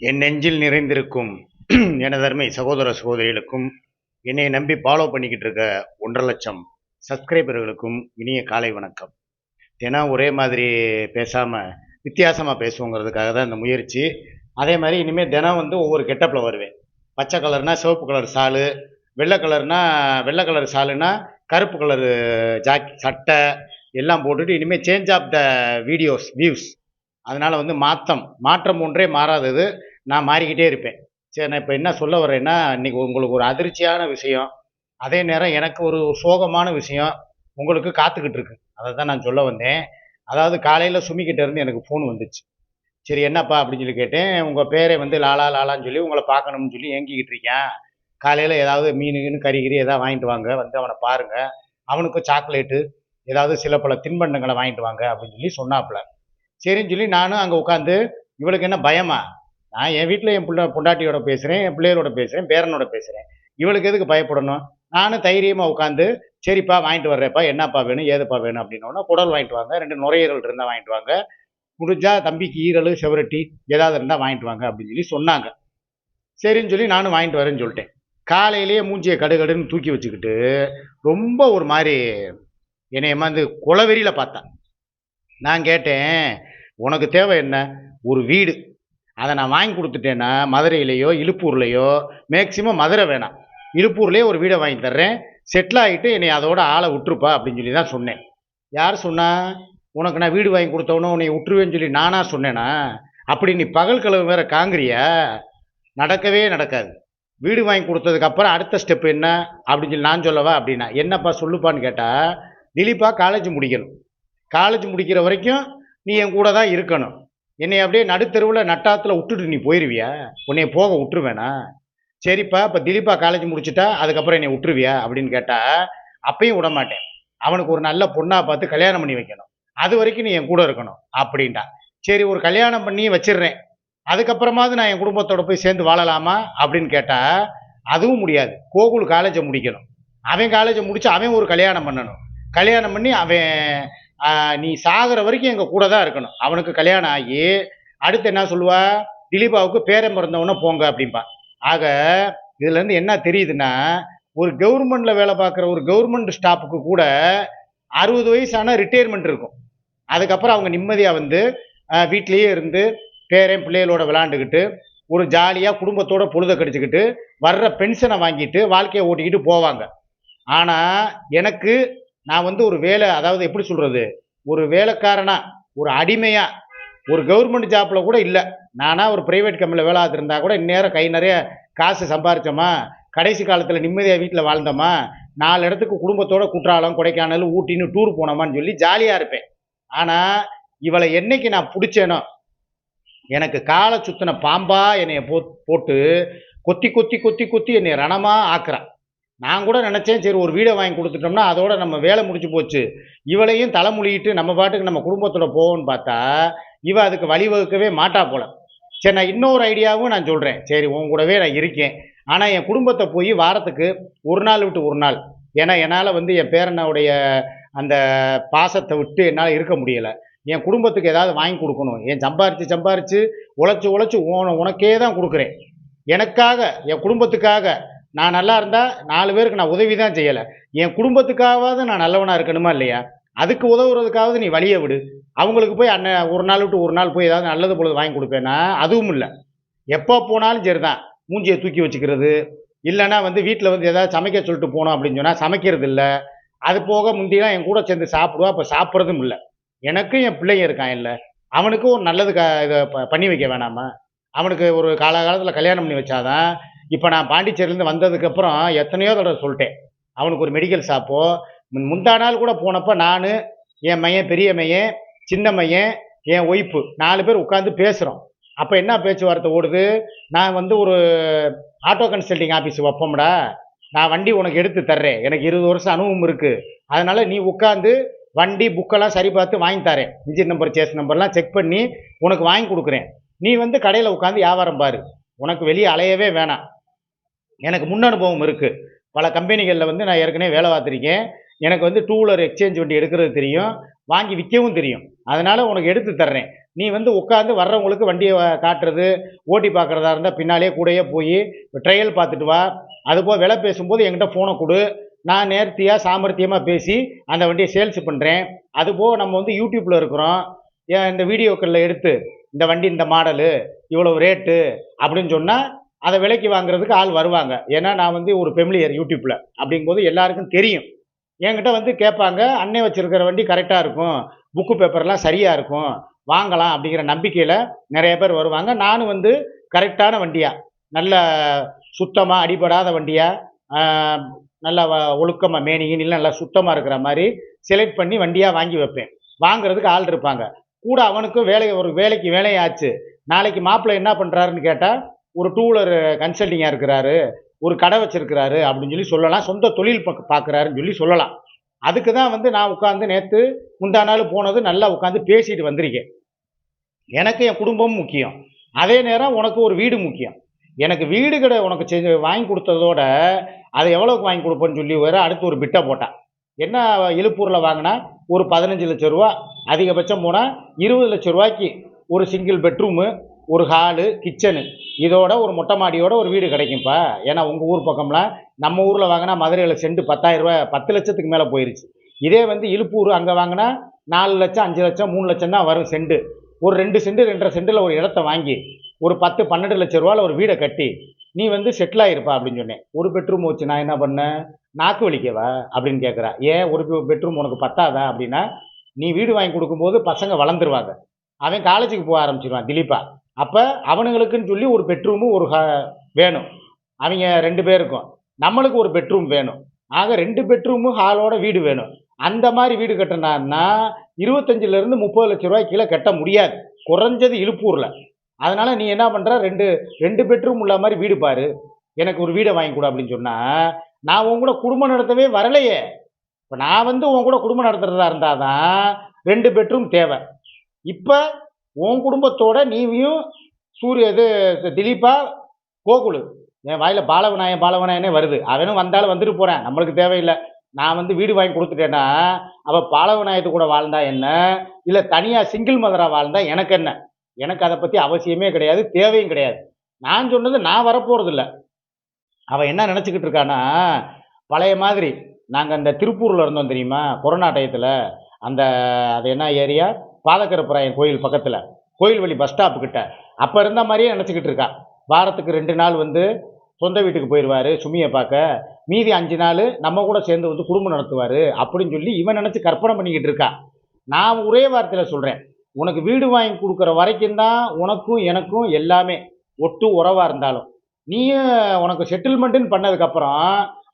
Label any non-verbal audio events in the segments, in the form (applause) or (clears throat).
என் நெஞ்சில் நிறைந்திருக்கும் (clears throat) எனதருமை சகோதர சகோதரிகளுக்கும் என்னை நம்பி ஃபாலோ பண்ணிக்கிட்டு இருக்க ஒன்றரை லட்சம் சப்ஸ்கிரைபர்களுக்கும் இனிய காலை வணக்கம். தினம் ஒரே மாதிரி பேசாமல் வித்தியாசமாக பேசுவோங்கிறதுக்காக தான் இந்த முயற்சி. அதே மாதிரி இனிமேல் தினம் வந்து ஒவ்வொரு கெட்டப்பில் வருவேன். பச்சை கலர்னால் சிவப்பு கலர் சாலு வெள்ளை கலர்னா வெள்ளை கலர் சாலுனா கருப்பு கலர் ஜாக்கி சட்டை எல்லாம் போட்டுட்டு இனிமேல் change of the videos views அதனால் வந்து மாற்றம் மாற்றம் ஒன்றே மாறாதது. நான் மாறிக்கிட்டே இருப்பேன். சரி நான் இப்போ என்ன சொல்ல வரேன்னா இன்றைக்கி உங்களுக்கு ஒரு அதிர்ச்சியான விஷயம். அதே நேரம் எனக்கு ஒரு சோகமான விஷயம் உங்களுக்கு காத்துக்கிட்டு இருக்கு. அதை தான் நான் சொல்ல வந்தேன். அதாவது காலையில் சுமிக்கிட்ட இருந்து எனக்கு ஃபோன் வந்துச்சு. சரி என்னப்பா அப்படின்னு சொல்லி கேட்டேன். உங்கள் பேரை வந்து லாலா லாலான்னு சொல்லி உங்களை பார்க்கணும்னு சொல்லி ஏங்கிக்கிட்டு இருக்கேன். காலையில் ஏதாவது மீனுன்னு கறிகிரி ஏதாவது வாங்கிட்டு வாங்க. வந்து அவனை பாருங்க. அவனுக்கும் சாக்லேட்டு ஏதாவது சில பல தின்பண்டங்களை வாங்கிட்டு வாங்க அப்படின்னு சொல்லி சொன்னாப்புல. சரின்னு சொல்லி நானும் அங்கே உட்காந்து இவளுக்கு என்ன பயமா? நான் என் வீட்டில் என் பிள்ளை பொண்டாட்டியோட பேசுகிறேன் என் பிள்ளைகளோட பேசுகிறேன் பேரனோட பேசுகிறேன் இவளுக்கு எதுக்கு பயப்படணும்? நானும் தைரியமாக உட்காந்து சரிப்பா வாங்கிட்டு வர்றேப்பா என்னப்பா வேணும்? ஏதுப்பா வேணும்? அப்படின்னோடனே குடல் வாங்கிட்டு வாங்க. ரெண்டு நுரையீரல் இருந்தால் வாங்கிட்டு வாங்க. முடிஞ்சா தம்பிக்கு ஈரல் செவரட்டி ஏதாவது இருந்தால் வாங்கிட்டு வாங்க அப்படின்னு சொல்லி சொன்னாங்க. சரின்னு சொல்லி நானும் வாங்கிட்டு வரேன்னு சொல்லிட்டேன். காலையிலேயே மூஞ்சியை கடுகடுன்னு தூக்கி வச்சுக்கிட்டு ரொம்ப ஒரு மாதிரி என்னை ஏமாந்து குளவெறியில் பார்த்தேன். நான் கேட்டேன் உனக்கு தேவை என்ன? ஒரு வீடு. அதை நான் வாங்கி கொடுத்துட்டேன்னா மதுரையிலையோ இழுப்பூர்லையோ மேக்சிமம் மதுரை வேணாம். இழுப்பூர்லேயே ஒரு வீடை வாங்கி தர்றேன். செட்டில் ஆகிட்டு என்னை அதோட ஆளை விட்டுருப்பா அப்படின்னு சொல்லி தான் சொன்னேன். யார் சொன்னா? உனக்கு நான் வீடு வாங்கி கொடுத்தவொன்னே உன்னை விட்டுருவேன்னு சொல்லி நானாக சொன்னேனா? அப்படி நீ பகல் கலவு வேற காங்கிரியா நடக்கவே நடக்காது. வீடு வாங்கி கொடுத்ததுக்கப்புறம் அடுத்த ஸ்டெப் என்ன? அப்படின்னு சொல்லி நான் சொல்லவா அப்படின்னா என்னப்பா சொல்லுப்பான்னு கேட்டால் திலீப்பா காலேஜ் முடிக்கணும். காலேஜ் முடிக்கிற வரைக்கும் நீ என் கூட தான் இருக்கணும். என்னை அப்படியே நடுத்தெருவில் நட்டாத்தில் விட்டுட்டு நீ போயிடுவியா உன்னைய போக விட்டுருவேனா? சரிப்பா இப்போ திலீப்பா காலேஜ் முடிச்சுட்டா அதுக்கப்புறம் என்னை விட்டுருவியா? அப்படின்னு கேட்டால் அப்பயும் விட மாட்டேன். அவனுக்கு ஒரு நல்ல பொண்ணாக பார்த்து கல்யாணம் பண்ணி வைக்கணும். அது வரைக்கும் நீ என் கூட இருக்கணும் அப்படின்ட்டா. சரி ஒரு கல்யாணம் பண்ணி வச்சிடுறேன். அதுக்கப்புறமாவது நான் என் குடும்பத்தோட போய் சேர்ந்து வாழலாமா? அப்படின்னு கேட்டால் அதுவும் முடியாது. கோகுல் காலேஜை முடிக்கணும். அவன் காலேஜை முடிச்சு அவன் ஒரு கல்யாணம் பண்ணணும். கல்யாணம் பண்ணி அவன் நீ சாகிற வரைக்கும் எங்கள் கூட தான் இருக்கணும். அவனுக்கு கல்யாணம் ஆகி அடுத்து என்ன சொல்லுவா? திலீபாவுக்கு பேரன் பிறந்தவொன்னே போங்க அப்படிம்பா. ஆக இதுலேருந்து என்ன தெரியுதுன்னா ஒரு கவர்மெண்ட்டில் வேலை பார்க்குற ஒரு கவர்மெண்ட் ஸ்டாஃபுக்கு கூட அறுபது வயசான ரிட்டையர்மெண்ட் இருக்கும். அதுக்கப்புறம் அவங்க நிம்மதியாக வந்து வீட்லேயே இருந்து பேரன் பிள்ளைகளோட விளாண்டுக்கிட்டு ஒரு ஜாலியாக குடும்பத்தோட பொழுத கடிச்சிக்கிட்டு வர்ற பென்ஷனை வாங்கிட்டு வாழ்க்கையை ஓட்டிக்கிட்டு போவாங்க. ஆனால் எனக்கு நான் வந்து ஒரு வேலை அதாவது எப்படி சொல்கிறது ஒரு வேலைக்காரனா ஒரு அடிமையாக ஒரு கவர்மெண்ட் ஜாப்பில் கூட இல்லை. நானா ஒரு ப்ரைவேட் கம்பெனியில் வேலை பார்த்துருந்தா கூட இந்நேரம் கை நிறைய காசு சம்பாரிச்சோமா? கடைசி காலத்தில் நிம்மதியாக வீட்டில் வாழ்ந்தோமா? நாலு இடத்துக்கு குடும்பத்தோட குற்றாலம் கொடைக்கானல் ஊட்டின்னு டூர் போனோமான்னு சொல்லி ஜாலியாக இருப்பேன். ஆனால் இவளை என்னைக்கு நான் பிடிச்சேனோ எனக்கு காலை சுத்தின பாம்பா என்னைய போ போட்டு கொத்தி கொத்தி கொத்தி கொத்தி என்னை ரணமாக ஆக்குறான் நான் கூட நினச்சேன் சரி ஒரு வீடை வாங்கி கொடுத்துட்டோம்னா அதோட நம்ம வேலை முடிச்சு போச்சு. இவளையும் தலைமொழியிட்டு நம்ம பாட்டுக்கு நம்ம குடும்பத்தோட போவோம்னு பார்த்தா இவ அதுக்கு வழிவகுக்கவே மாட்டா போல. சரி நான் இன்னொரு ஐடியாவும் நான் சொல்கிறேன் சரி உன் கூடவே நான் இருக்கேன். ஆனால் என் குடும்பத்தை போய் வாரத்துக்கு ஒரு நாள் விட்டு ஒரு நாள். ஏன்னா என்னால் வந்து என் பேரனுடைய அந்த பாசத்தை விட்டு என்னால் இருக்க முடியலை. என் குடும்பத்துக்கு ஏதாவது வாங்கி கொடுக்கணும். என் சம்பாரித்து சம்பாரித்து உழைச்சி உழைச்சி உன உனக்கே தான் கொடுக்குறேன். எனக்காக என் குடும்பத்துக்காக நான் நல்லா இருந்தால் நாலு பேருக்கு நான் உதவி தான் செய்யலை. என் குடும்பத்துக்காவது நான் நல்லவனாக இருக்கணுமா இல்லையா? அதுக்கு உதவுறதுக்காவது நீ வழியை விடு. அவங்களுக்கு போய் அண்ணன் ஒரு நாள் விட்டு ஒரு நாள் போய் ஏதாவது நல்லது பொழுது வாங்கி கொடுப்பேன்னா அதுவும் இல்லை. எப்போ போனாலும் சரி தான் மூஞ்சியை தூக்கி வச்சுக்கிறது. இல்லைன்னா வந்து வீட்டில் வந்து எதாவது சமைக்க சொல்லிட்டு போனோம் அப்படின்னு சொன்னால் சமைக்கிறது இல்லை. அது போக முந்தியெல்லாம் என் கூட சேர்ந்து சாப்பிடுவா இப்போ சாப்பிட்றதும் இல்லை. எனக்கும் என் பிள்ளைங்க இருக்கான் இல்லை. அவனுக்கும் ஒரு நல்லது க இதை ப- பண்ணி வைக்க வேணாமா? அவனுக்கு ஒரு காலகாலத்தில் கல்யாணம் பண்ணி வச்சாதான் இப்போ நான் பாண்டிச்சேரியிலேருந்து வந்ததுக்கப்புறம் எத்தனையோ தடவை சொல்லிட்டேன். அவனுக்கு ஒரு மெடிக்கல் ஷாப்போ முந்தா நாள் கூட போனப்போ நான் என் மையன் பெரிய மையன் சின்ன மையன் என் ஒய்ஃபு நாலு பேர் உட்காந்து பேசுகிறோம் அப்போ என்ன பேச்சுவார்த்தை ஓடுது? நான் வந்து ஒரு ஆட்டோ கன்சல்டிங் ஆஃபீஸ் வைப்போம்டா. நான் வண்டி உனக்கு எடுத்து தர்றேன். எனக்கு இருபது வருஷம் அனுபவம் இருக்குது அதனால் நீ உட்காந்து வண்டி புக்கெல்லாம் சரி பார்த்து வாங்கி தரேன். இன்ஜின் நம்பர் சேஸ் நம்பர்லாம் செக் பண்ணி உனக்கு வாங்கி கொடுக்குறேன். நீ வந்து கடையில் உட்காந்து வியாபாரம் பாரு. உனக்கு வெளியே அலையவே வேணாம். எனக்கு முன் அனுபவம் இருக்குது பல கம்பெனிகளில் வந்து நான் ஏற்கனவே வேலை பார்த்துருக்கேன். எனக்கு வந்து டூ வீலர் எக்ஸ்சேஞ்ச் வண்டி எடுக்கிறது தெரியும். வாங்கி விற்கவும் தெரியும். அதனால் உனக்கு எடுத்து தர்றேன். நீ வந்து உட்காந்து வர்றவங்களுக்கு வண்டியை காட்டுறது ஓட்டி பார்க்குறதா இருந்தால் பின்னாலே கூடயே போய் ட்ரையல் பார்த்துட்டு வா. அதுபோல் விலை பேசும்போது என்கிட்ட ஃபோனை கொடு. நான் நேர்த்தியாக சாமர்த்தியமாக பேசி அந்த வண்டியை சேல்ஸ் பண்ணுறேன் அதுபோக நம்ம வந்து யூடியூப்பில் இருக்கிறோம். ஏன் இந்த வீடியோக்களில் எடுத்து இந்த வண்டி இந்த மாடலு இவ்வளோ ரேட்டு அப்படின்னு சொன்னால் அதை விலைக்கு வாங்குறதுக்கு ஆள் வருவாங்க. ஏன்னா நான் வந்து ஒரு ஃபெமிலியர் யூடியூப்பில் அப்படிங்கும்போது எல்லாருக்கும் தெரியும். என்கிட்ட வந்து கேட்பாங்க அன்னை வச்சுருக்கிற வண்டி கரெக்டாக இருக்கும். புக்கு பேப்பர்லாம் சரியாக இருக்கும். வாங்கலாம். அப்படிங்கிற நம்பிக்கையில் நிறைய பேர் வருவாங்க. நானும் வந்து கரெக்டான வண்டியாக நல்ல சுத்தமாக அடிபடாத வண்டியாக நல்ல ஒழுக்கமாக மேனிகின்னு நல்லா சுத்தமாக இருக்கிற மாதிரி செலக்ட் பண்ணி வண்டியாக வாங்கி வைப்பேன். வாங்குறதுக்கு ஆள் இருப்பாங்க. கூட அவனுக்கும் வேலை ஒரு வேலைக்கு வேலையாச்சு. நாளைக்கு மாப்பிள்ளை என்ன பண்ணுறாருன்னு கேட்டால் ஒரு டூ வீலர் கன்சல்டிங்காக இருக்கிறாரு ஒரு கடை வச்சிருக்கிறாரு அப்படின்னு சொல்லி சொல்லலாம். சொந்த தொழில் பக்க பார்க்குறாருன்னு சொல்லி சொல்லலாம். அதுக்கு தான் வந்து நான் உட்காந்து நேற்று முந்தா நாள் போனது நல்லா உட்காந்து பேசிட்டு வந்திருக்கேன். எனக்கு என் குடும்பமும் முக்கியம். அதே நேரம் உனக்கு ஒரு வீடு முக்கியம். எனக்கு வீடு கடை உனக்கு செஞ்சு வாங்கி கொடுத்ததோட அதை எவ்வளோக்கு வாங்கி கொடுப்பேன்னு சொல்லி வேற அடுத்து ஒரு பிட்டை போட்டான். என்ன எழுப்பூரில் வாங்கினா ஒரு பதினஞ்சு லட்ச ரூபா அதிகபட்சம் போனால் இருபது லட்ச ரூபாய்க்கு ஒரு சிங்கிள் பெட்ரூமு ஒரு ஹாலு கிச்சனு இதோட ஒரு மொட்டை மாடியோட ஒரு வீடு கிடைக்கும்ப்பா. ஏன்னா உங்கள் ஊர் பக்கம்லாம் நம்ம ஊரில் வாங்கினா மதுரையில் செண்டு பத்தாயிரரூபா பத்து லட்சத்துக்கு மேலே போயிருச்சு. இதே வந்து இழுப்பூர் அங்கே வாங்கினா நாலு லட்சம் அஞ்சு லட்சம் மூணு லட்சம் தான் வரும் செண்டு ஒரு ரெண்டு செண்டு ரெண்டரை செண்டில் ஒரு இடத்த வாங்கி ஒரு பத்து பன்னெண்டு லட்ச ரூபாவில் ஒரு வீடை கட்டி நீ வந்து செட்டில் ஆகிருப்பா அப்படின்னு சொன்னேன். ஒரு பெட்ரூம் வச்சு நான் என்ன பண்ணேன்? நாக்கு வலிக்கவா? அப்படின்னு கேட்குறா ஏன் ஒரு பெட்ரூம் உனக்கு பத்தாதா அப்படின்னா நீ வீடு வாங்கி கொடுக்கும்போது பசங்க வளர்ந்துருவாங்க. அவன் காலேஜுக்கு போக ஆரம்பிச்சிருவான் திலீப்பா. அப்போ அவனுங்களுக்குன்னு சொல்லி ஒரு பெட்ரூமு ஒரு ஹா- வேணும். அவங்க ரெண்டு பேருக்கும். நம்மளுக்கு ஒரு பெட்ரூம் வேணும். ஆக ரெண்டு பெட்ரூமு ஹாலோட வீடு வேணும். அந்த மாதிரி வீடு கட்டினான்னா இருபத்தஞ்சிலேருந்து முப்பது லட்ச ரூபாய் கீழே கட்ட முடியாது. குறைஞ்சது இழுப்பூரில் அதனால் நீ என்ன பண்ணுற ரெண்டு ரெண்டு பெட்ரூம் உள்ள மாதிரி வீடு பாரு. எனக்கு ஒரு வீடை வாங்கி கொடு அப்படின்னு சொன்னால் நான் உன் கூட குடும்பம் நடத்தவே வரலையே. இப்போ நான் வந்து உன் கூட குடும்பம் நடத்துகிறதா இருந்தால் தான் ரெண்டு பெட்ரூம் தேவை. இப்போ உன் குடும்பத்தோட நீவியும் சூரிய இது திலீப்பா கோகுலு. என் வாயில் பாலவநாயன் பாலவநாயனே வருது. அவனும் வந்தாலும் வந்துட்டு போகிறேன் நம்மளுக்கு தேவையில்லை. நான் வந்து வீடு வாங்கி கொடுத்துட்டேன்னா அவள் பாலவநாயத்து கூட வாழ்ந்தா என்ன? இல்லை தனியாக சிங்கிள் மதராக வாழ்ந்தா எனக்கு என்ன? எனக்கு அதை பற்றி அவசியமே கிடையாது தேவையும் கிடையாது. நான் சொன்னது நான் வரப்போகிறதில்ல அவன் என்ன நினச்சிக்கிட்டு இருக்கான்னா பழைய மாதிரி நாங்கள் அந்த திருப்பூரில் இருந்தோம் தெரியுமா? கொரோனா டயத்தில் அந்த அது என்ன ஏரியா? பாலக்கரப்புராயன் கோயில் பக்கத்தில் கோயில் வழி பஸ் ஸ்டாப்பு கிட்ட. அப்போ இருந்த மாதிரியே நினச்சிக்கிட்டு இருக்கா. வாரத்துக்கு ரெண்டு நாள் வந்து சொந்த வீட்டுக்கு போயிடுவார் சுமியை பார்க்க. மீதி அஞ்சு நாள் நம்ம கூட சேர்ந்து வந்து குடும்பம் நடத்துவார் அப்படின்னு சொல்லி இவன் நினச்சி கற்பனை பண்ணிக்கிட்டு இருக்கா. நான் ஒரே வார்த்தையில் சொல்கிறேன் உனக்கு வீடு வாங்கி கொடுக்குற வரைக்கும் தான் உனக்கும் எனக்கும் எல்லாமே ஒட்டு உறவாக இருந்தாலும். நீயும் உனக்கு செட்டில்மெண்ட்டுன்னு பண்ணதுக்கப்புறம்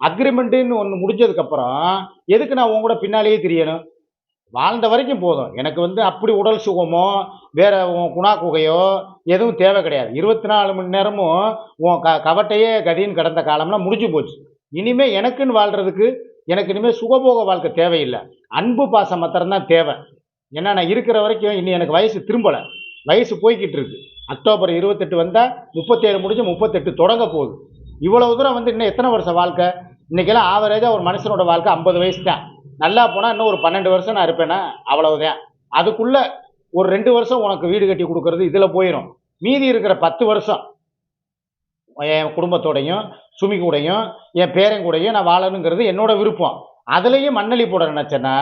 அக்ரிமெண்ட்டுன்னு ஒன்று முடிஞ்சதுக்கப்புறம் எதுக்கு நான் உன் கூட பின்னாலேயே தெரியணும்? வாழ்ந்த வரைக்கும் போதும். எனக்கு வந்து அப்படி உடல் சுகமோ வேற உன் குணா குகையோ எதுவும் தேவை கிடையாது. இருபத்தி நாலு மணி நேரமும் உன் க கவட்டையே கதின்னு கிடந்த காலம்லாம் முடிஞ்சு போச்சு. இனிமே எனக்குன்னு வாழ்கிறதுக்கு எனக்கு இனிமேல் சுகபோக வாழ்க்கை தேவையில்லை. அன்பு பாசம் மாத்திரம்தான் தேவை. ஏன்னா நான் இருக்கிற வரைக்கும் இனி எனக்கு வயசு திரும்பலை. வயசு போய்கிட்டு இருக்கு. அக்டோபர் இருபத்தெட்டு வந்தால் முப்பத்தேழு முடிஞ்சு முப்பத்தெட்டு தொடங்க போகுது. இவ்வளவு தூரம் வந்து இன்னும் எத்தனை வருஷம் வாழ்க்கை? இன்றைக்கெல்லாம் ஆவரேஜாக ஒரு மனுஷனோட வாழ்க்கை ஐம்பது வயசு தான் நல்லா போனால் இன்னும் ஒரு பன்னெண்டு வருஷம் நான் இருப்பேன்னா அவ்வளவுதான். அதுக்குள்ளே ஒரு ரெண்டு வருஷம் உனக்கு வீடு கட்டி கொடுக்கறது இதில் போயிடும் மீதி இருக்கிற பத்து வருஷம் என் குடும்பத்தோடையும் சுமி கூடையும் என் பேரன் கூடையும் நான் வாழணுங்கிறது என்னோட விருப்பம். அதுலேயும் மண்ணலி போட நினச்சேன்னா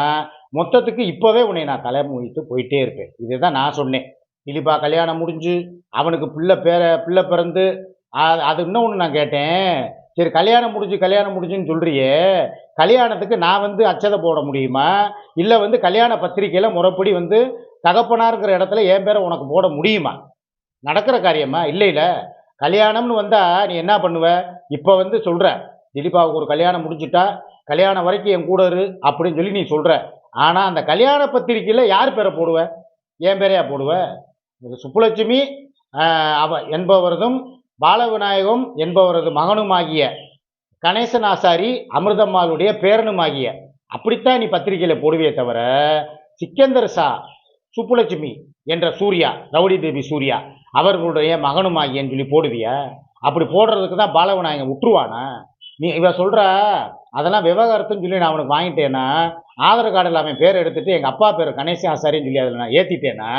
மொத்தத்துக்கு இப்போவே உன்னை நான் கல்யாணம் முடித்து போயிட்டே இருப்பேன். இதுதான் நான் சொன்னேன். திலீப்பா கல்யாணம் முடிஞ்சு அவனுக்கு பிள்ளை பேர பிள்ளை பிறந்து அது அது ஒன்று நான் கேட்டேன். சரி கல்யாணம் முடிஞ்சு கல்யாணம் முடிஞ்சுன்னு சொல்கிறியே கல்யாணத்துக்கு நான் வந்து அச்சதை போட முடியுமா? இல்லை வந்து கல்யாண பத்திரிக்கையில் முறைப்படி வந்து தகப்பனாருங்கிற இடத்துல என் பேரை உனக்கு போட முடியுமா? நடக்கிற காரியமா? இல்லை இல்லை. கல்யாணம்னு வந்தால் நீ என்ன பண்ணுவ? இப்போ வந்து சொல்கிற திலீபாவுக்கு ஒரு கல்யாணம் முடிஞ்சிட்டா கல்யாணம் வரைக்கும் என் கூட இரு அப்படின்னு சொல்லி நீ சொல்கிற ஆனால் அந்த கல்யாண பத்திரிக்கையில் யார் பேரை போடுவ? என் பேரையா போடுவ? சுப்புலட்சுமி அவ என்பவரதும் பாலவிநாயகம் என்பவரது மகனுமாகிய கணேசன் ஆசாரி அமிர்தம்மாளுடைய பேரனுமாகிய. அப்படித்தான் நீ பத்திரிக்கையில் போடுவே தவிர சிக்கந்தர் சா சுப்புலட்சுமி என்ற சூர்யா ரவுடி தேவி சூர்யா அவர்களுடைய மகனுமாகியன்னு சொல்லி போடுவியா. அப்படி போடுறதுக்கு தான் பாலவிநாயகன் விட்டுருவானா நீ இவ சொல்கிற அதெல்லாம் விவகாரத்துன்னு சொல்லி நான் அவனுக்கு வாங்கிட்டேன்னா ஆதார் கார்டில் அவன் பேர் எடுத்துகிட்டு எங்கள் அப்பா பேர் கணேசன் ஆசாரின்னு சொல்லி அதில் நான் ஏற்றிட்டேன்னா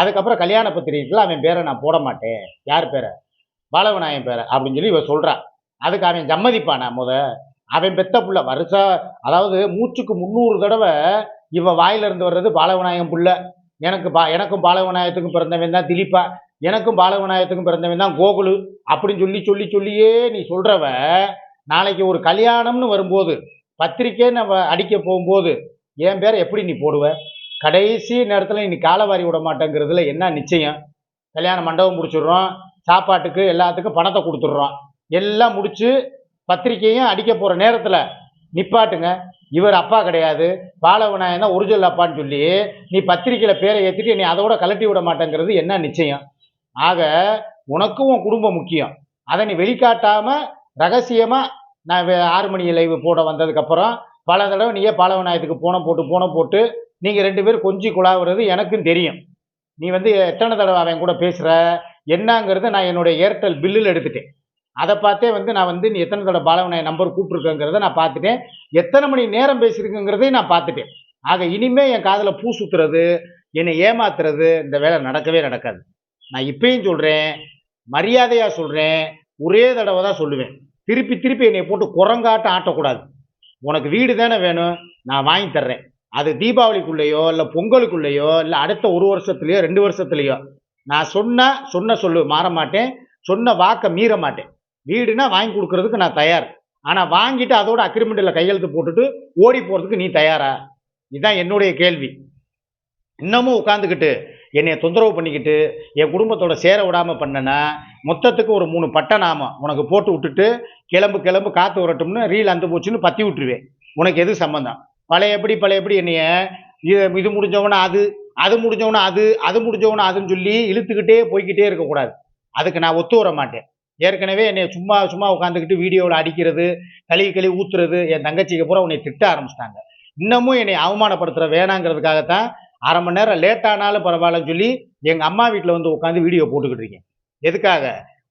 அதுக்கப்புறம் கல்யாண பத்திரிகையில் அவன் பேரை நான் போட மாட்டேன். யார் பேரை? பாலவிநாயகன் பேரை அப்படின்னு சொல்லி இவ சொல்கிறான் அதுக்கு அவன் சம்மதிப்பானா முத? அவன் பெத்த புள்ள வருஷா அதாவது மூச்சுக்கு முந்நூறு தடவை இவ வாயிலிருந்து வர்றது பாலவிநாயகம் புள்ள. எனக்கு பா எனக்கும் பாலவிநாயகத்துக்கும் பிறந்தவன் தான் திலீப்பா. எனக்கும் பாலவிநாயகத்துக்கும் பிறந்தவன் தான் கோகுலு. அப்படின்னு சொல்லி சொல்லி சொல்லியே நீ சொல்கிறவ நாளைக்கு ஒரு கல்யாணம்னு வரும்போது பத்திரிக்கை நம்ம அடிக்க போகும்போது என் பேரை எப்படி நீ போடுவ? கடைசி நேரத்தில் நீ காலவாரி விட மாட்டேங்கிறதுல என்ன நிச்சயம்? கல்யாண மண்டபம் முடிச்சிடுறோம். சாப்பாட்டுக்கு எல்லாத்துக்கும் பணத்தை கொடுத்துட்றோம். எல்லாம் முடித்து பத்திரிக்கையும் அடிக்க போகிற நேரத்தில் நிப்பாட்டுங்க. இவர் அப்பா கிடையாது. பாலவிநாயகன் தான் ஒரிஜினல் அப்பான்னு சொல்லி நீ பத்திரிக்கையில் பேரை ஏற்றிட்டு நீ அதோட கலட்டி விட மாட்டேங்கிறது என்ன நிச்சயம்? ஆக உனக்கும் உன் குடும்பம் முக்கியம். அதை நீ வெளிக்காட்டாமல் ரகசியமாக நான் ஆறு மணி லைவ் போட வந்ததுக்கப்புறம் பல தடவை நீயே பாலவிநாயகத்துக்கு போன போட்டு போன போட்டு நீங்கள் ரெண்டு பேரும் கொஞ்சி குழாவுறது எனக்கும் தெரியும். நீ வந்து எத்தனை தடவை அவன் கூட பேசுகிற என்னங்கிறத நான் என்னுடைய ஏர்டெல் பில்லில் எடுத்துட்டேன். அதை பார்த்தே வந்து நான் வந்து நீ எத்தனை தடவை பாலவிநாயக நம்பர் கூப்பிட்ருக்கங்கிறத நான் பார்த்துட்டேன். எத்தனை மணி நேரம் பேசியிருக்குங்கிறதையும் நான் பார்த்துட்டேன். ஆக இனிமேல் என் காதில் பூ சுற்றுறது என்னை ஏமாத்துறது இந்த வேலை நடக்கவே நடக்காது. நான் இப்பயும் சொல்கிறேன் மரியாதையாக சொல்கிறேன் ஒரே தடவை தான் சொல்லுவேன். திருப்பி திருப்பி என்னை போட்டு குரங்காட்டம் ஆட்டக்கூடாது. உனக்கு வீடு தானே வேணும் நான் வாங்கி தர்றேன். அது தீபாவளிக்குள்ளேயோ இல்லை பொங்கலுக்குள்ளேயோ இல்லை அடுத்த ஒரு வருஷத்துலையோ ரெண்டு வருஷத்துலையோ நான் சொன்ன சொன்ன சொல்லு மாற மாட்டேன். சொன்ன வாக்கை மீற மாட்டேன். வீடுனா வாங்கி கொடுக்கறதுக்கு நான் தயார். ஆனால் வாங்கிட்டு அதோட அக்ரிமெண்ட்டில் கையெழுத்து போட்டுட்டு ஓடி போகிறதுக்கு நீ தயாரா? இதுதான் என்னுடைய கேள்வி. இன்னமும் உட்காந்துக்கிட்டு என்னை தொந்தரவு பண்ணிக்கிட்டு என் குடும்பத்தோட சேர விடாமல் பண்ணனா மொத்தத்துக்கு ஒரு மூணு பட்டை நாமம் உனக்கு போட்டு விட்டுட்டு கிளம்பு கிளம்பு காற்று வரட்டும்னு ரீல் அந்த போச்சுன்னு பற்றி விட்டுருவேன். உனக்கு எது சம்மந்தம் பழையபடி பழையபடி என்னைய இது இது முடிஞ்சவன அது அது முடிஞ்சவன அது அது முடிஞ்சவொன்னே அதுன்னு சொல்லி இழுத்துக்கிட்டே போய்க்கிட்டே இருக்கக்கூடாது. அதுக்கு நான் ஒத்து வர மாட்டேன். ஏற்கனவே என்னை சும்மா சும்மா உட்காந்துக்கிட்டு வீடியோவில் அடிக்கிறது கழுவி கழுவி ஊத்துறது என் தங்கச்சிக்கு பூரா உன்னை திட்ட ஆரம்பிச்சிட்டாங்க. இன்னமும் என்னை அவமானப்படுத்துகிற வேணாங்கிறதுக்காகத்தான் அரை மணி நேரம் லேட்டானாலும் பரவாயில்லன்னு சொல்லி எங்கள் அம்மா வீட்டில் வந்து உட்காந்து வீடியோ போட்டுக்கிட்டு இருக்கேன். எதுக்காக?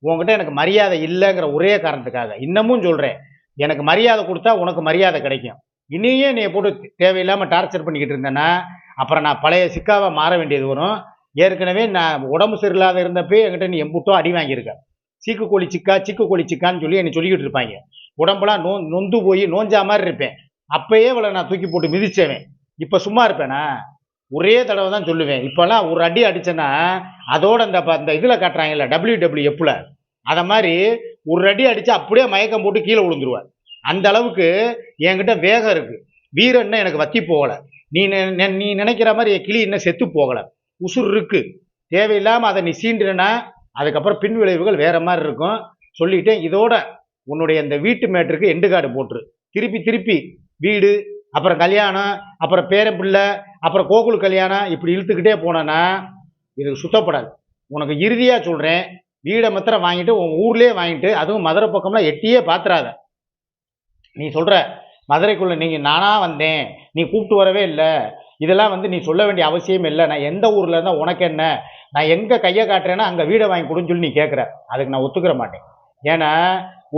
உங்ககிட்ட எனக்கு மரியாதை இல்லைங்கிற ஒரே காரணத்துக்காக. இன்னமும் சொல்கிறேன் எனக்கு மரியாதை கொடுத்தா உனக்கு மரியாதை கிடைக்கும். இனியே நீ போட்டு தேவையில்லாமல் டார்ச்சர் பண்ணிக்கிட்டு இருந்தேன்னா அப்புறம் நான் பழைய சிக்காவை மாற வேண்டியது வரும் ஏற்கனவே நான் உடம்பு சரியில்லாத இருந்தப்போ என்கிட்ட நீ எம்புட்டோ அடி வாங்கியிருக்க. சீக்கு கோழி சிக்கா சிக்கு கோழி சிக்கான்னு சொல்லி என்னை சொல்லிக்கிட்டு இருப்பாங்க. உடம்பெல்லாம் நோ நொந்து போய் நோஞ்சா மாதிரி இருப்பேன். அப்பயே இவளை நான் தூக்கி போட்டு மிதிச்சேவேன் இப்போ சும்மா இருப்பேனா? ஒரே தடவை தான் சொல்லுவேன். இப்போல்லாம் ஒரு அடி அடிச்சேன்னா அதோட அந்த ப- அந்த இதில் காட்டுறாங்கல்ல டபிள்யூ டபிள்யூ எப்பில் அதை மாதிரி ஒரு அடி அடித்து அப்படியே மயக்கம் போட்டு கீழே விழுந்துருவார் அந்த அளவுக்கு என்கிட்ட வேகம் இருக்குது வீரன்னு எனக்கு வத்தி போகலை. நீ நெ- நெ- நீ நினைக்கிற மாதிரி கிளி இன்னும் செத்து போகலை. உசுர் இருக்கு. தேவையில்லாமல் அதை நீ சீண்டுனா அதுக்கப்புறம் பின் விளைவுகள் வேற மாதிரி இருக்கும். சொல்லிட்டேன். இதோட உன்னுடைய இந்த வீட்டு மேட்டருக்கு எண்டு கார்டு போட்டுரு. திருப்பி திருப்பி வீடு அப்புறம் கல்யாணம் அப்புறம் பேரப்பிள்ளை அப்புறம் கோகுல் கல்யாணம் இப்படி இழுத்துக்கிட்டே போனேன்னா இது சுத்தப்படாது. உனக்கு இறுதியாக சொல்கிறேன் வீடை மாத்திரம் வாங்கிட்டு உன் ஊர்லேயே வாங்கிட்டு அதுவும் மதுரை பக்கம்லாம் எட்டியே பாத்துறாத. நீ சொல்கிற மதுரைக்குள்ளே நீங்கள் நானாக வந்தேன். நீ கூப்பிட்டு வரவே இல்லை. இதெல்லாம் வந்து நீ சொல்ல வேண்டிய அவசியம் இல்லை. நான் எந்த ஊரில் இருந்தால் உனக்கு என்ன? நான் எங்கே கையை காட்டுறேன்னா அங்கே வீடை வாங்கி கொடுன்னு சொல்லி நீ கேட்குற அதுக்கு நான் ஒத்துக்கிற மாட்டேன். ஏன்னா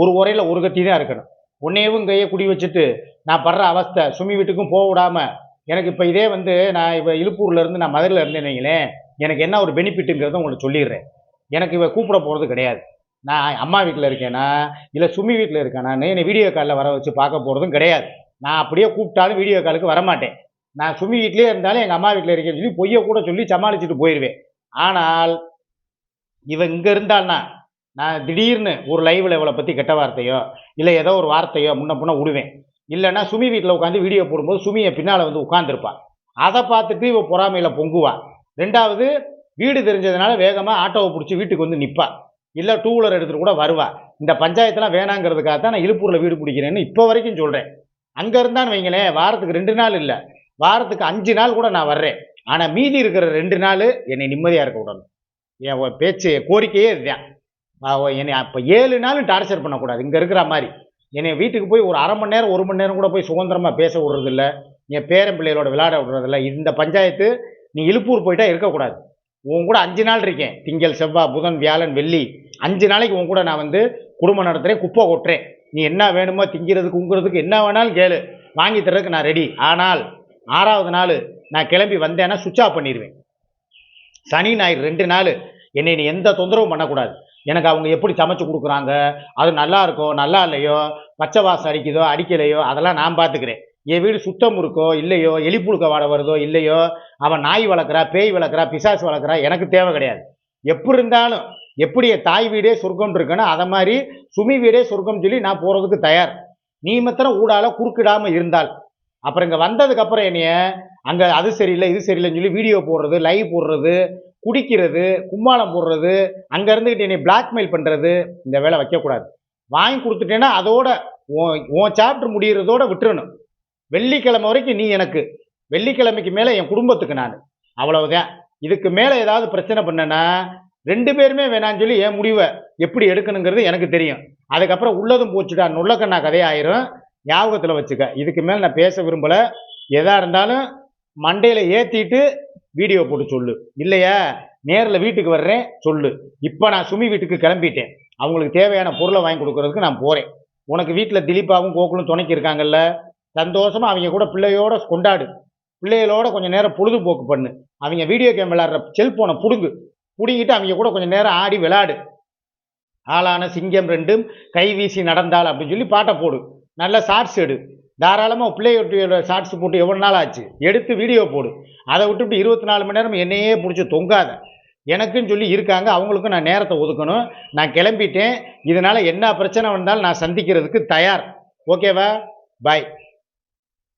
ஒரு உரையில் ஒரு கத்தி தான் இருக்கணும். உன்னையவும் கையை குடி வச்சுட்டு நான் படுற அவஸ்தை சுமி வீட்டுக்கும் போக விடாமல் எனக்கு இப்போ இதே வந்து நான் இப்போ இழுப்பூர்லேருந்து நான் மதுரையில் இருந்தேன் வைங்களேன் எனக்கு என்ன ஒரு பெனிஃபிட்டுங்கிறத உங்களுக்கு சொல்லிடுறேன். எனக்கு இவ கூப்பிட போகிறது கிடையாது. நான் அம்மா வீட்டில் இருக்கேனா? இல்லை சுமி வீட்டில் இருக்கேனா? என்னை வீடியோ காலில் வர வச்சு பார்க்க போகிறதும் கிடையாது. நான் அப்படியே கூப்பிட்டாலும் வீடியோ காலுக்கு வரமாட்டேன். நான் சுமி வீட்லேயே இருந்தாலும் எங்கள் அம்மா வீட்டில் இருக்கேன்னு சொல்லி பொய்யை கூட சொல்லி சமாளிச்சுட்டு போயிடுவேன் ஆனால் இவன் இங்கே இருந்தால்னா நான் திடீர்னு ஒரு லைவில் இவளை பற்றி கெட்ட வார்த்தையோ இல்லை ஏதோ ஒரு வார்த்தையோ முன்ன பின்ன விடுவேன். இல்லைன்னா சுமி வீட்டில் உட்காந்து வீடியோ போடும்போது சுமியை பின்னால் வந்து உட்காந்துருப்பான் அதை பார்த்துட்டு இவள் பொறாமையில் பொங்குவாள் ரெண்டாவது வீடு தெரிஞ்சதுனால வேகமாக ஆட்டோவை பிடிச்சி வீட்டுக்கு வந்து நிற்பாள் இல்லை டூ வீலர் எடுத்துகிட்டு கூட வருவா. இந்த பஞ்சாயத்துலாம் வேணாங்கிறதுக்காக தான் நான் இழுப்பூரில் வீடு பிடிக்கிறேன்னு இப்போ வரைக்கும் சொல்கிறேன் அங்கே இருந்தான்னு வைங்களேன் வாரத்துக்கு ரெண்டு நாள் இல்லை. வாரத்துக்கு அஞ்சு நாள் கூட நான் வர்றேன். ஆனால் மீதி இருக்கிற ரெண்டு நாள் என்னை நிம்மதியாக இருக்க விடணும். என் பேச்சு கோரிக்கையே இதுதான். என்னை அப்போ ஏழு நாளும் டார்ச்சர் பண்ணக்கூடாது. இங்கே இருக்கிற மாதிரி. என்னை வீட்டுக்கு போய் ஒரு அரை மணி நேரம் ஒரு மணி நேரம் கூட போய் சுதந்திரமாக பேச விடுறதில்ல. என் பேரன் பிள்ளைகளோட விளையாட விடுறதில்ல. இந்த பஞ்சாயத்து நீ இழுப்பூர் போயிட்டா இருக்கக்கூடாது. உன் கூட அஞ்சு நாள் இருக்கேன். திங்கள் செவ்வாய் புதன் வியாழன் வெள்ளி. அஞ்சு நாளைக்கு உன் கூட நான் வந்து குடும்பம் நடத்துகிறேன் குப்பை கொட்டுறேன். நீ என்ன வேணுமோ திங்கிறதுக்கு உங்கிறதுக்கு என்ன வேணாலும் கேளு. வாங்கி தர்றதுக்கு நான் ரெடி ஆனால் ஆறாவது நாள் நான் கிளம்பி வந்தேன்னா சுவிட்ச் ஆஃப் பண்ணிடுவேன் சனி ஞாயிறு ரெண்டு நாள். என்னை நீ எந்த தொந்தரவும் பண்ணக்கூடாது. எனக்கு அவங்க எப்படி சமைச்சு கொடுக்குறாங்க? அது நல்லா இருக்கோ நல்லா இல்லையோ? பச்சை வாசம் அடிக்குதோ அடிக்கலையோ? அதெல்லாம் நான் பார்த்துக்கிறேன். என் வீடு சுத்தம் இருக்கோ இல்லையோ எலிப்புழுக்க வாட வருதோ இல்லையோ அவன் நாய் வளர்க்குறா பேய் வளர்க்குறா பிசாசு வளர்க்குறா எனக்கு தேவை கிடையாது. எப்படி இருந்தாலும் எப்படி என் தாய் வீடே சொர்க்கம் இருக்குன்னு அதை மாதிரி சுமி வீடே சொர்க்கம் சொல்லி நான் போகிறதுக்கு தயார். நீ மாத்திரம் ஊடால குறுக்கிடாமல் இருந்தால். அப்புறம் இங்கே வந்ததுக்கப்புறம் என்னைய அங்கே அது சரியில்லை இது சரியில்லைன்னு சொல்லி வீடியோ போடுறது லைவ் போடுறது குடிக்கிறது கும்மாளம் போடுறது அங்கே இருந்துக்கிட்டு என்னை பிளாக்மெயில் பண்ணுறது இந்த வேலை வைக்கக்கூடாது. வாங்கி கொடுத்துட்டேன்னா அதோட உன் உன் சாப்டர் முடிகிறதோட விட்டுறணும். வெள்ளிக்கிழமை வரைக்கும் நீ எனக்கு வெள்ளிக்கிழமைக்கு மேலே என் குடும்பத்துக்கு நான். அவ்வளவுதான். இதுக்கு மேலே ஏதாவது பிரச்சனை பண்ணனா ரெண்டு பேருமே வேணான்னு சொல்லி என் முடிவை எப்படி எடுக்கணுங்கிறது எனக்கு தெரியும். அதுக்கப்புறம் உள்ளதும் போச்சுடா நுள்ளக்கண்ணா கதையாயிரும் ஞாபகத்தில் வச்சுக்க. இதுக்கு மேலே நான் பேச விரும்பலை. எதாக இருந்தாலும் மண்டையில் ஏற்றிட்டு வீடியோ போட்டு சொல்லு. இல்லையா? நேரில் வீட்டுக்கு வர்றேன் சொல்லு. இப்போ நான் சுமி வீட்டுக்கு கிளம்பிட்டேன். அவங்களுக்கு தேவையான பொருளை வாங்கி கொடுக்கறதுக்கு நான் போகிறேன் உனக்கு வீட்டில் திலீப்பாவும் கோகுலும் துணைக்கி இருக்காங்கல்ல? சந்தோஷமாக அவங்க கூட பிள்ளையோட கொண்டாடு. பிள்ளைகளோட கொஞ்சம் நேரம் பொழுதுபோக்கு பண்ணு. அவங்க வீடியோ கேம் விளாட்ற செல்ஃபோனை பிடுங்கு. பிடுங்கிட்டு அவங்க கூட கொஞ்சம் நேரம் ஆடி விளாடு ஆளான சிங்கம் ரெண்டும் கை வீசி நடந்தாள் அப்படின்னு சொல்லி பாட்டை போடு. நல்ல ஷார்ட்ஸ் எடு. தாராளமாக பிள்ளையோட ஷார்ட்ஸ் போட்டு எவ்வளோ நாள் ஆச்சு? எடுத்து வீடியோ போடு. அதை விட்டுவிட்டு இருபத்தி நாலு மணி நேரம் என்னையே பிடிச்சி தொங்காத. எனக்குன்னு சொல்லி இருக்காங்க. அவங்களுக்கும் நான் நேரத்தை ஒதுக்கணும். நான் கிளம்பிட்டேன். இதனால் என்ன பிரச்சனை வந்தாலும் நான் சந்திக்கிறதுக்கு தயார். ஓகேவா பாய்